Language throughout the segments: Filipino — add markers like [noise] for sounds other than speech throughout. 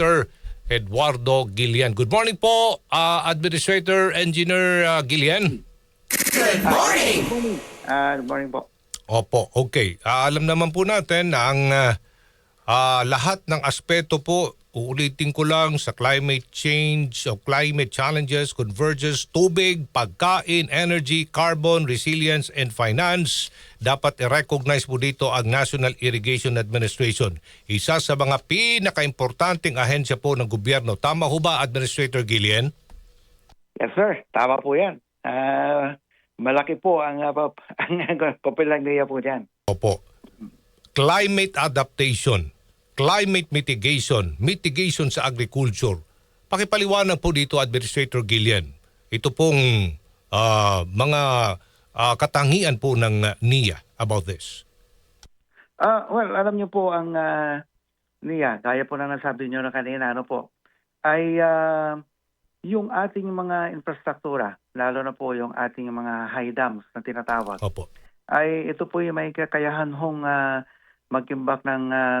Administrator Eduardo Gillian. Good morning po, ah, Administrator Engineer ah, Gillian. Ah, good morning po. Opo, okay. Ah, alam naman po natin na ang ah, ah, lahat ng aspeto po, uulitin ko lang sa climate change o climate challenges, convergence, tubig, pagkain, energy, carbon, resilience, and finance, dapat i-recognize po dito ang National Irrigation Administration. Isa sa mga pinaka-importanting ahensya po ng gobyerno. Tama ho ba, Administrator Gillian? Yes, sir. Tama po yan. Ah, malaki po ang, uh, [laughs] ang kapilang niya po dyan. Opo. Climate adaptation, climate mitigation, mitigation sa agriculture. Pakipaliwanag po dito, Administrator Gillian. Ito pong ah, mga ah, katangian po ng ah, NIA about this. Ah, well, alam niyo po ang ah, niya, gaya po na nasabi niyo na kanina, ano po, ay ah, yung ating mga infrastruktura, lalo na po yung ating mga high dams na tinatawag, Opo. ay ito po yung may kakayahan hong ah, mag-imbak ng ah,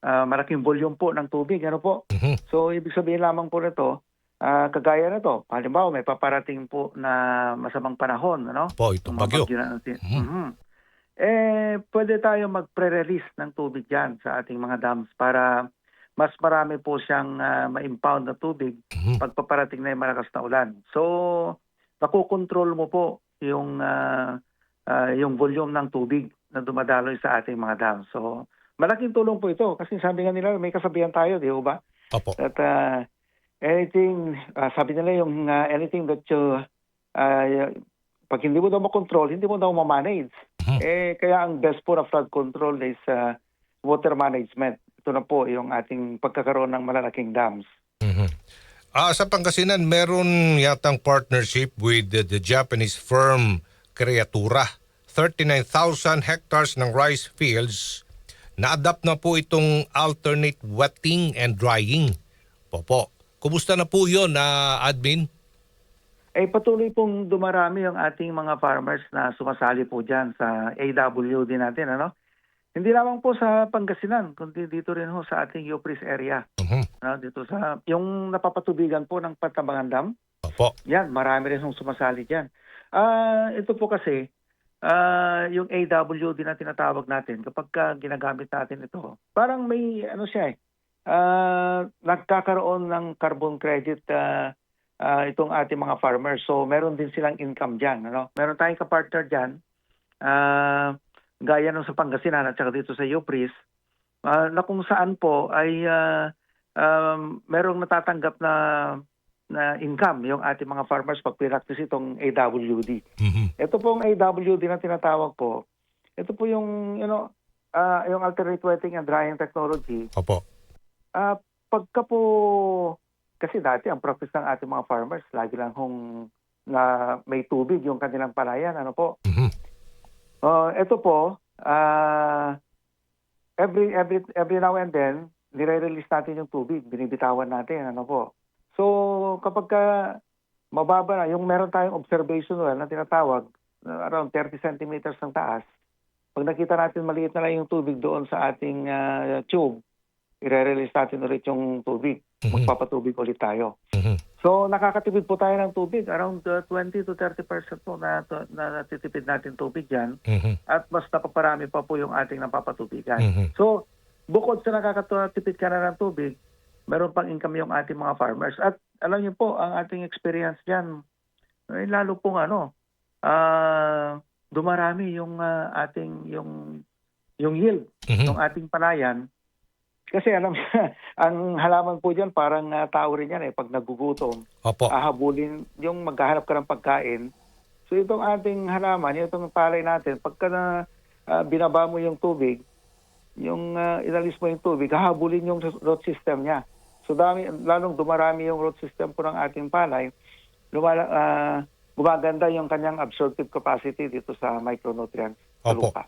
ah, malaking volume po ng tubig, ano po. Mhm. So, ibig sabihin lamang po nito, ah, kagaya na to, halimbawa may paparating po na masamang panahon, ano? Opo, itong bagyo. na natin. Mhm. Mhm. Eh, pwede tayo mag-pre-release ng tubig dyan sa ating mga dams para mas marami po siyang ah, ma-impound na tubig Mhm. pagpaparating na yung malakas na ulan. So, nakukontrol mo po yung ah, ah, yung volume ng tubig na dumadaloy sa ating mga dams. So, malaking tulong po ito kasi sabi nga nila may kasabihan tayo, di ba? Opo. That uh, anything, uh, sabi nila yung uh, anything that you, uh, pag hindi mo daw makontrol, hindi mo daw ma-manage. Mhm. Eh, kaya ang best po na flood control is uh, water management. Ito na po yung ating pagkakaroon ng malalaking dams. Mhm. Ah, sa Pangasinan, meron yatang partnership with the, the Japanese firm Creatura. 39,000 hectares ng rice fields. Na-adapt na po itong alternate wetting and drying. Popo. Kumusta na po yun, na admin? Eh, patuloy pong dumarami yung ating mga farmers na sumasali po dyan sa AWD natin, ano? Hindi lamang po sa Pangasinan, kundi dito rin ho sa ating Yupris area. Mhm. No, dito sa yung napapatubigan po ng Patambangan Dam. Opo. Yan, marami rin hong sumasali diyan. Ah, ito po kasi ah yung AWD na tinatawag natin kapag ka ginagamit natin ito. Parang may ano siya eh. Ah, nagkakaroon ng carbon credit ah, ah, itong ating mga farmers. So meron din silang income diyan, ano? Meron tayong ka-partner diyan. Ah, gaya nung sa Pangasinan at saka dito sa Yupris, ah, na kung saan po ay ah, um, merong natatanggap na na income yung ating mga farmers pag practice itong AWD. Mhm. Ito pong AWD na tinatawag po, ito po yung you know, ah, yung alternate wetting and drying technology. Opo. Ah, pagka po kasi dati ang practice ng ating mga farmers lagi lang hong na may tubig yung kanilang palayan, ano po. Mhm. Uh, ito po, ah, every every every now and then, nire-release natin yung tubig, binibitawan natin, ano po. So, kapag ka mababa na, yung meron tayong observation well na tinatawag, na around 30 centimeters ng taas, pag nakita natin maliit na lang yung tubig doon sa ating ah, tube, ire-release natin ulit yung tubig. Mhm. Magpapatubig ulit tayo. Mhm. So nakakatipid po tayo ng tubig. Around uh, 20 to 30% po na, na natitipid natin tubig dyan. Mhm. At mas napaparami pa po yung ating napapatubigan. Mhm. So bukod sa nakakatipid ka na ng tubig, meron pang income yung ating mga farmers. At alam niyo po, ang ating experience dyan, eh, lalo pong ano, ah, dumarami yung ah, ating yung yung yield Mhm. ng ating panayan. Kasi alam [laughs] ang halaman po diyan parang ah, tao rin yan eh pag nagugutom Opo. ahabulin yung maghahanap ka ng pagkain. So itong ating halaman, itong palay natin, pagka na ah, binaba mo yung tubig, yung ah, inalis mo yung tubig, hahabulin yung root system niya. So dami, lalong dumarami yung root system po ng ating palay, lumala, ah, gumaganda yung kanyang absorptive capacity dito sa micronutrients sa Opo. lupa.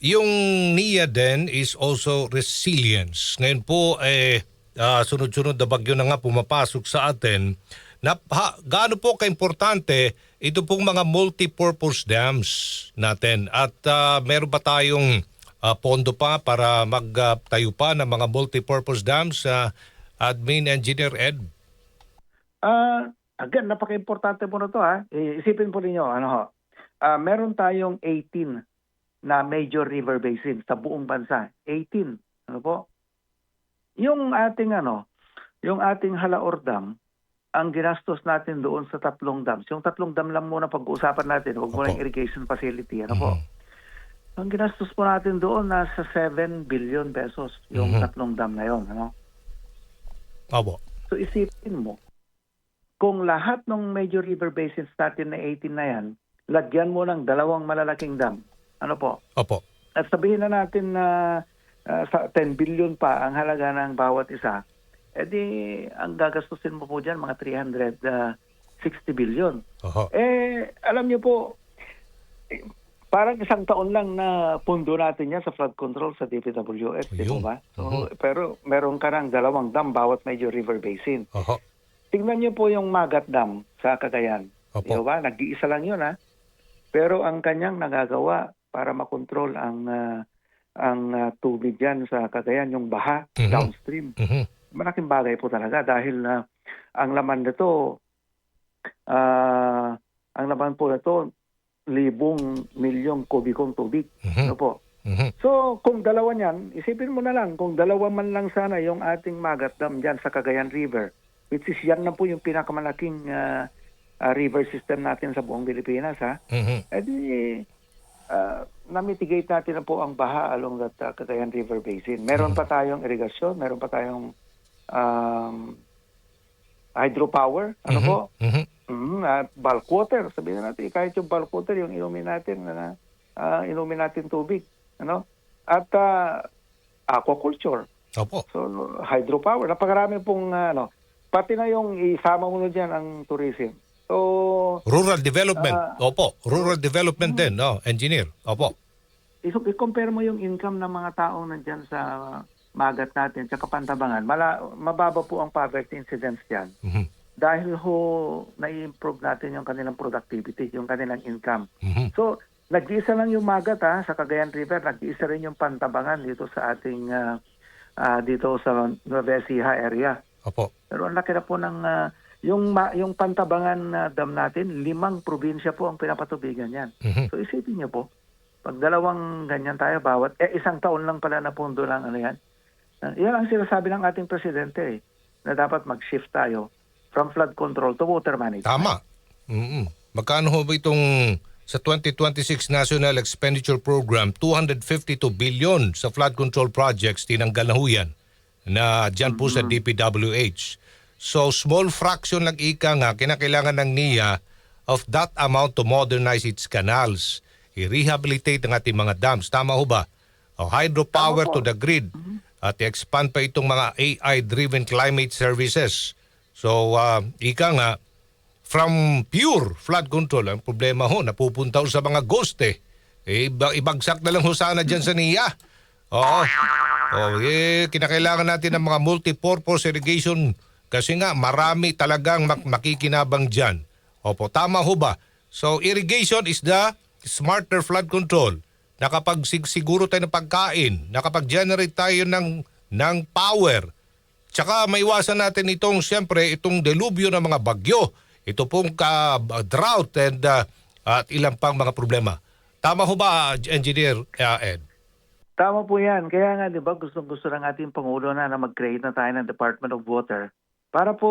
Yung NIA din is also resilience. Ngayon po, eh, ah, sunod-sunod na bagyo na nga pumapasok sa atin. Na, ha, gaano po kaimportante ito pong mga multi-purpose dams natin? At ah, meron ba tayong ah, pondo pa para magtayo pa ng mga multi-purpose dams? Ah, Admin Engineer Ed. Ah, again, napaka-importante po na to ha. Isipin po ninyo, ano ho. Ah, meron tayong 18 na major river basin sa buong bansa. 18. Ano po? Yung ating ano, yung ating Halaor Dam, ang ginastos natin doon sa tatlong dams. Yung tatlong dam lang muna pag-uusapan natin, huwag muna yung irrigation facility. Ano po? Mhm. Ang ginastos po natin doon nasa 7 billion pesos yung Mhm. tatlong dam na yon, ano? Opo. So isipin mo, kung lahat ng major river basins natin na 18 na yan, lagyan mo ng dalawang malalaking dam. Ano po? Opo. At sabihin na natin na ah, sa 10 billion pa ang halaga ng bawat isa, edi ang gagastusin mo po dyan mga 360 billion. Oho. Eh, alam niyo po, eh, parang isang taon lang na pundo natin yan sa flood control sa DPWH, di ba? So, Mhm. Pero meron ka ng dalawang dam bawat major river basin. Oho. Tingnan niyo po yung Magat Dam sa Cagayan. Opo. Di ba? Nag-iisa lang yun ha. Pero ang kanyang nagagawa para makontrol ang ah, ang ah, tubig diyan sa Cagayan, yung baha Mhm. downstream. Mhm. Malaking bagay po talaga dahil na ang laman nito ah ang laman po nito libong milyong kubikong tubig. Mhm. Ano po? Mhm. So, kung dalawa niyan, isipin mo na lang, kung dalawa man lang sana yung ating Magat Dam dyan sa Cagayan River, which is yan na po yung pinakamalaking ah, ah, river system natin sa buong Pilipinas, ha? Mhm. Eh di, ah, na-mitigate natin na po ang baha along that ah, Cagayan River Basin. Meron pa tayong irigasyon, meron pa tayong um, hydropower, ano Mhm. po? Mhm. Mm, at bulk water. Sabihin na natin, kahit yung bulk water, yung inumin natin, na ah, inumin natin tubig. Ano? At ah, aquaculture. Opo. So, hydropower. Napakarami pong, ah, ano, pati na yung isama mo na dyan ang tourism. So, Rural development. Ah. Opo. Rural development din, no? Engineer. Opo. i- i-compare mo yung income ng mga taong nandyan sa magat natin sa Kapantabangan, mala, mababa po ang poverty incidence dyan. Mhm. Dahil ho, na-improve natin yung kanilang productivity, yung kanilang income. Mhm. So, nag-iisa lang yung Magat ha, sa Cagayan River, nag-iisa rin yung Pantabangan dito sa ating ah, ah, dito sa Nueva Ecija area. Opo. Pero ang laki na po ng ah, yung ma- yung Pantabangan na dam natin, limang probinsya po ang pinapatubigan yan. Mhm. So isipin niyo po, pag dalawang ganyan tayo bawat eh isang taon lang pala na pundo lang ano yan. Ah, yan ang sinasabi ng ating presidente eh, na dapat mag-shift tayo from flood control to water management. Tama. Mhm. Magkano ho ba itong sa 2026 National Expenditure Program, 252 billion sa flood control projects tinanggal na ho yan na dyan po sa DPWH. So small fraction lang ika nga kinakailangan ng NIA of that amount to modernize its canals, i-rehabilitate ang ating mga dams. Tama ho ba? O hydropower to the grid at i-expand pa itong mga AI-driven climate services. So, uh, ika nga, from pure flood control, ang problema ho, napupunta ho sa mga ghost eh. eh iba- ibagsak na lang ho sana dyan sa NIA. Oo. Oh, eh, kinakailangan natin ng mga multi-purpose irrigation kasi nga marami talagang mak- makikinabang dyan. Opo, tama ho ba? So, irrigation is the smarter flood control. Nakapagsiguro tayo ng pagkain, nakapag-generate tayo ng, ng power, Tsaka maiwasan natin itong siyempre itong delubyo ng mga bagyo. Ito pong ka, drought and uh, at ilang pang mga problema. Tama ho ba, Engineer uh, Ed? Tama po yan. Kaya nga, di ba, gusto-gusto ng ating Pangulo na na mag-create na tayo ng Department of Water para po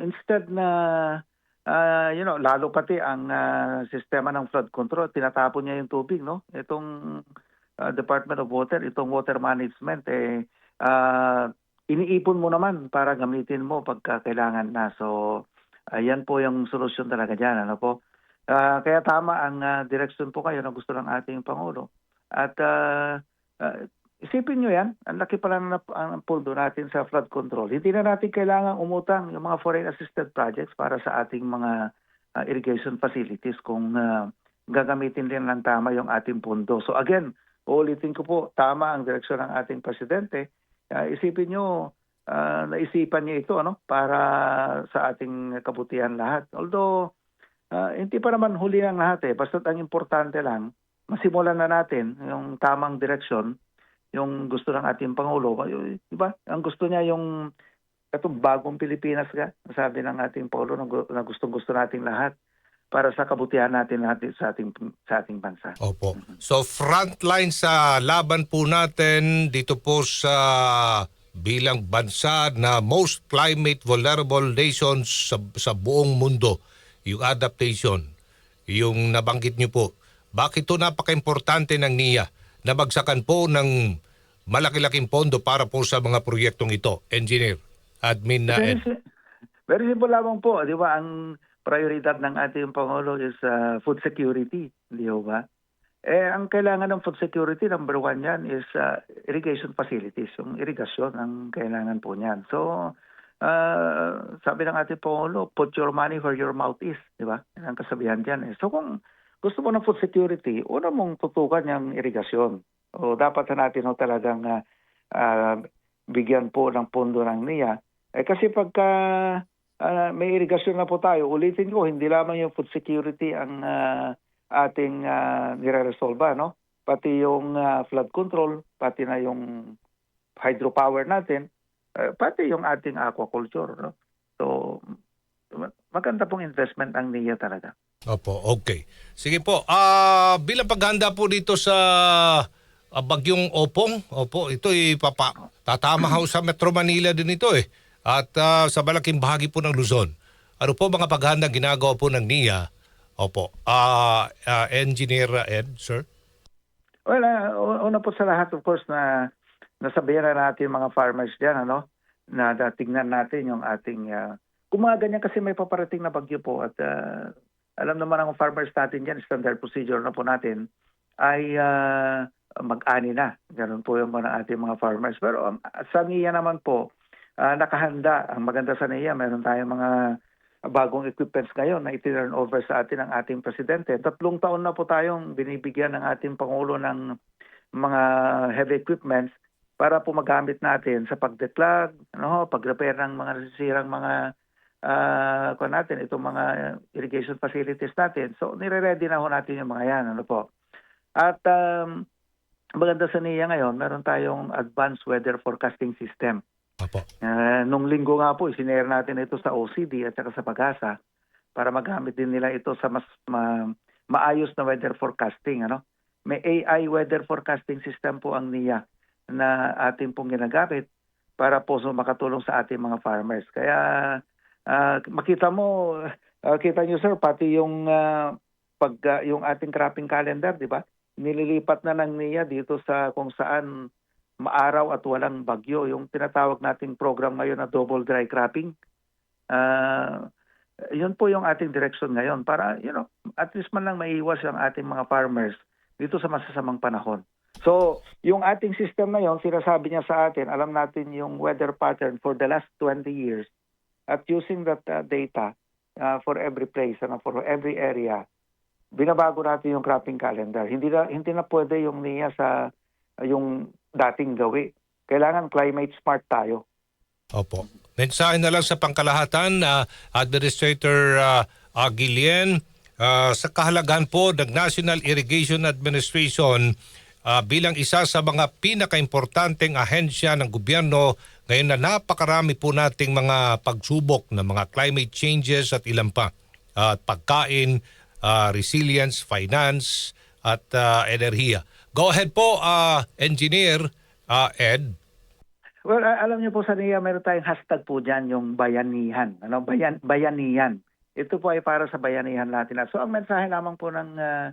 instead na, ah, you know, lalo pati ang ah, sistema ng flood control, tinatapon niya yung tubig, no? Itong ah, Department of Water, itong water management, eh, ah, iniipon mo naman para gamitin mo pagka kailangan na. So, ayan po yung solusyon talaga dyan, ano po? Ah, kaya tama ang ah, direction po kayo na gusto ng ating Pangulo. At ah, ah, isipin nyo yan, ang laki pala na ang pondo natin sa flood control. Hindi na natin kailangan umutang yung mga foreign assisted projects para sa ating mga ah, irrigation facilities kung ah, gagamitin din ng tama yung ating pondo. So again, uulitin ko po, tama ang direksyon ng ating presidente. Ah, isipin nyo, ah, naisipan niya ito ano para sa ating kabutihan lahat. Although, ah, hindi pa naman huli ang lahat eh. Basta ang importante lang, masimulan na natin yung tamang direksyon, yung gusto ng ating Pangulo. Di ba? Ang gusto niya yung katong bagong Pilipinas ka, sabi ng ating Polo na, gu- na gustong-gusto nating lahat para sa kabutihan natin dito sa ating sa ating bansa. Opo. So frontline sa laban po natin dito po sa bilang bansa na most climate vulnerable nations sa, sa buong mundo, yung adaptation, yung nabanggit niyo po. Bakit to napaka-importante ng NIA na bagsakan po ng malaki-laking pondo para po sa mga proyektong ito? Engineer, admin na Very, Ed. very simple lamang po, di ba? Ang prioridad ng ating Pangulo is uh, food security, di ba? Eh, ang kailangan ng food security, number one yan, is uh, irrigation facilities. Yung irrigasyon ang kailangan po niyan. So, uh, sabi ng ating Pangulo, put your money where your mouth is, di ba? Yan ang kasabihan dyan. Eh. So, kung gusto mo ng food security, una mong tutukan yung irrigasyon. O dapat na natin ho talagang uh, uh, bigyan po ng pondo ng NIA eh kasi pagka ah, may irigasyon na po tayo, ulitin ko, hindi lamang yung food security ang ah, ating uh, nire-resolve, no? Pati yung ah, flood control, pati na yung hydropower natin, eh, pati yung ating aquaculture, no? So, ma- maganda pong investment ang NIA talaga. Opo, okay. Sige po. Ah, bilang paghanda po dito sa bagyong Opong, opo, ito ay tatama ho sa Metro Manila din ito eh. At ah, sa malaking bahagi po ng Luzon. Ano po mga paghanda ginagawa po ng NIA? Opo. Ah, ah, Engineer Ed, sir? Well, uh, una po sa lahat, of course, na nasabihan na natin mga farmers dyan, ano, na, na tignan natin yung ating, uh, kung mga ganyan kasi may paparating na bagyo po at ah, alam naman ang farmers natin dyan, standard procedure na po natin, ay ah, mag-ani na. Ganun po yung mga ating mga farmers. Pero um, sa NIA naman po, ah, nakahanda. Ang maganda sa NIA, meron tayong mga bagong equipments ngayon na itinurn over sa atin ng ating presidente. Tatlong taon na po tayong binibigyan ng ating Pangulo ng mga heavy equipments para po magamit natin sa pagdeklag, ano, pag-repair ng mga nasisirang mga uh, natin, itong mga irrigation facilities natin. So, nire-ready na ho natin yung mga yan. Ano po. At um, maganda sa NIA ngayon, meron tayong advanced weather forecasting system. Opo. Uh, nung linggo nga po, isinare natin ito sa OCD at saka sa Pagasa para magamit din nila ito sa mas ma- maayos na weather forecasting. Ano? May AI weather forecasting system po ang NIA na ating pong ginagamit para po so makatulong sa ating mga farmers. Kaya ah, makita mo, ah, kita nyo sir, pati yung, ah, pag, ah, yung ating cropping calendar, di ba? Nililipat na ng NIA dito sa kung saan maaraw at walang bagyo. Yung tinatawag nating program ngayon na double dry cropping. Ah, yun po yung ating direction ngayon para, you know, at least man lang maiiwas ang ating mga farmers dito sa masasamang panahon. So, yung ating system na yon, sinasabi niya sa atin, alam natin yung weather pattern for the last 20 years at using that uh, data uh, for every place, ano, for every area, binabago natin yung cropping calendar. Hindi na, hindi na pwede yung niya sa yung dating gawi. Kailangan climate smart tayo. Opo. Mensahe na lang sa pangkalahatan, ah, Administrator uh, Aguilien, ah, sa kahalagahan po ng National Irrigation Administration ah, bilang isa sa mga pinakaimportanteng ahensya ng gobyerno ngayon na napakarami po nating mga pagsubok ng mga climate changes at ilan pa. At pagkain, ah, resilience, finance, at ah, enerhiya. Go ahead po, ah, Engineer ah, Ed. Well, a- alam niyo po sa NIA, meron tayong hashtag po dyan, yung bayanihan. Ano, bayan, bayanihan. Ito po ay para sa bayanihan natin. So, ang mensahe lamang po ng uh,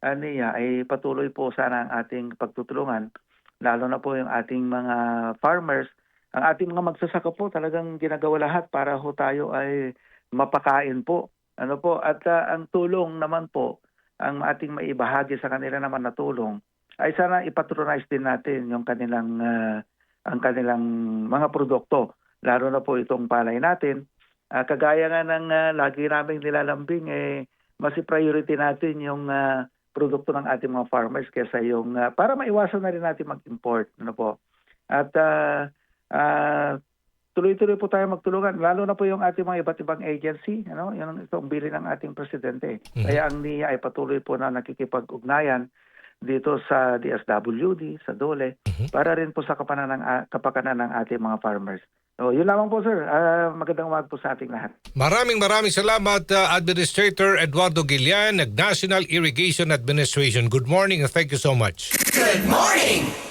NIA ay patuloy po sana ang ating pagtutulungan, lalo na po yung ating mga farmers. Ang ating mga magsasaka po talagang ginagawa lahat para ho tayo ay mapakain po. Ano po? At uh, ang tulong naman po, ang ating maibahagi sa kanila naman na tulong, ay sana ipatronize din natin yung kanilang uh, ang kanilang mga produkto, lalo na po itong palay natin. Ah, kagaya nga ng ah, lagi naming nilalambing, eh, mas priority natin yung ah, produkto ng ating mga farmers kesa yung, ah, para maiwasan na rin natin mag-import. Ano po. At ah, ah, tuloy-tuloy po tayo magtulungan, lalo na po yung ating mga iba't ibang agency, ano, yun ang itong bili ng ating presidente. Mhm. Kaya ang NIA ay patuloy po na nakikipag-ugnayan dito sa DSWD, sa DOLE, Mhm. para rin po sa kapakanan ng, kapakanan ng ating mga farmers. So, yun lamang po sir. Ah, magandang umaga po sa ating lahat. Maraming maraming salamat uh, Administrator Eduardo Gilian, ng National Irrigation Administration. Good morning and thank you so much. Good morning!